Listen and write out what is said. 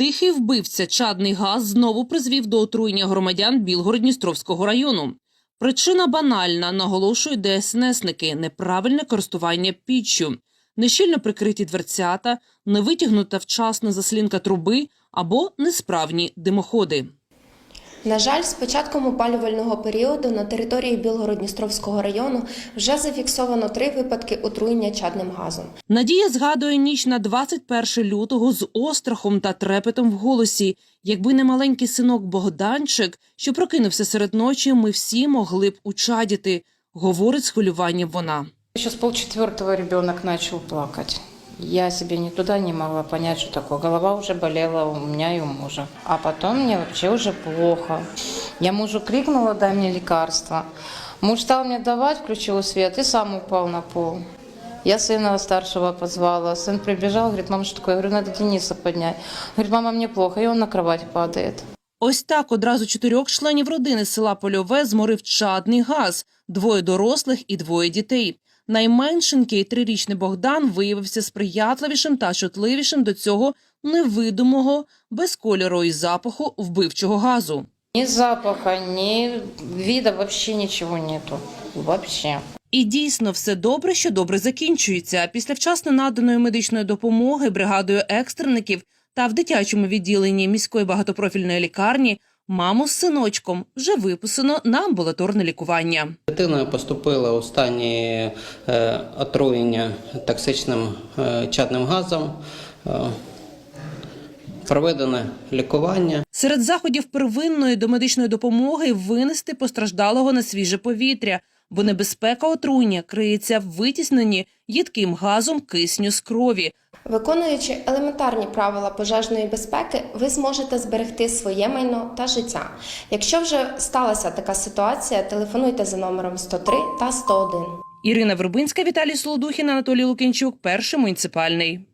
Тихий вбивця чадний газ знову призвів до отруєння громадян Білгород-Дністровського району. Причина банальна, наголошують ДСНСники – неправильне користування піччю, нещільно прикриті дверцята, невитягнута вчасно заслінка труби або несправні димоходи. На жаль, з початком опалювального періоду на території Білгород-Дністровського району вже зафіксовано три випадки отруєння чадним газом. Надія згадує ніч на 21 лютого з острахом та трепетом в голосі. Якби не маленький синок Богданчик, що прокинувся серед ночі, ми всі могли б учадіти, говорить з хвилюванням вона. Еще с полчетвертого ребенок начал плакать. Я себе ни туда не могла понять, что такое. Голова уже болела у меня и у мужа. А потом мне вообще уже плохо. Я мужу крикнула, дай мне лекарство. Муж стал мне давать, включил свет и сам упал на пол. Я сына старшего позвала. Сын прибежал, говорит, мама, что такое? Я говорю, надо Дениса поднять. Говорит, мама, мне плохо. И он на кровать падает. Ось так одразу чотирьох членів родини села Польове зморив чадний газ, двоє дорослих і двоє дітей. Найменшенький трирічний Богдан виявився сприятливішим та чутливішим до цього невидимого, без кольору і запаху вбивчого газу. Ни запаха, ни вида, вообще ничего нету. Вообще. І дійсно все добре, що добре закінчується. Після вчасно наданої медичної допомоги бригадою екстреників та в дитячому відділенні міської багатопрофільної лікарні маму з синочком вже виписано на амбулаторне лікування. Дитина поступила у стані е, отруєння токсичним е, чадним газом. Е, Проведене лікування. Серед заходів первинної домедичної допомоги винести постраждалого на свіже повітря, бо небезпека отруєння криється в витісненні їдким газом кисню з крові. Виконуючи елементарні правила пожежної безпеки, ви зможете зберегти своє майно та життя. Якщо вже сталася така ситуація, телефонуйте за номером 103 та 101. Ірина Вербинська, Віталій Солодухін, Анатолій Лукінчук, перший муніципальний.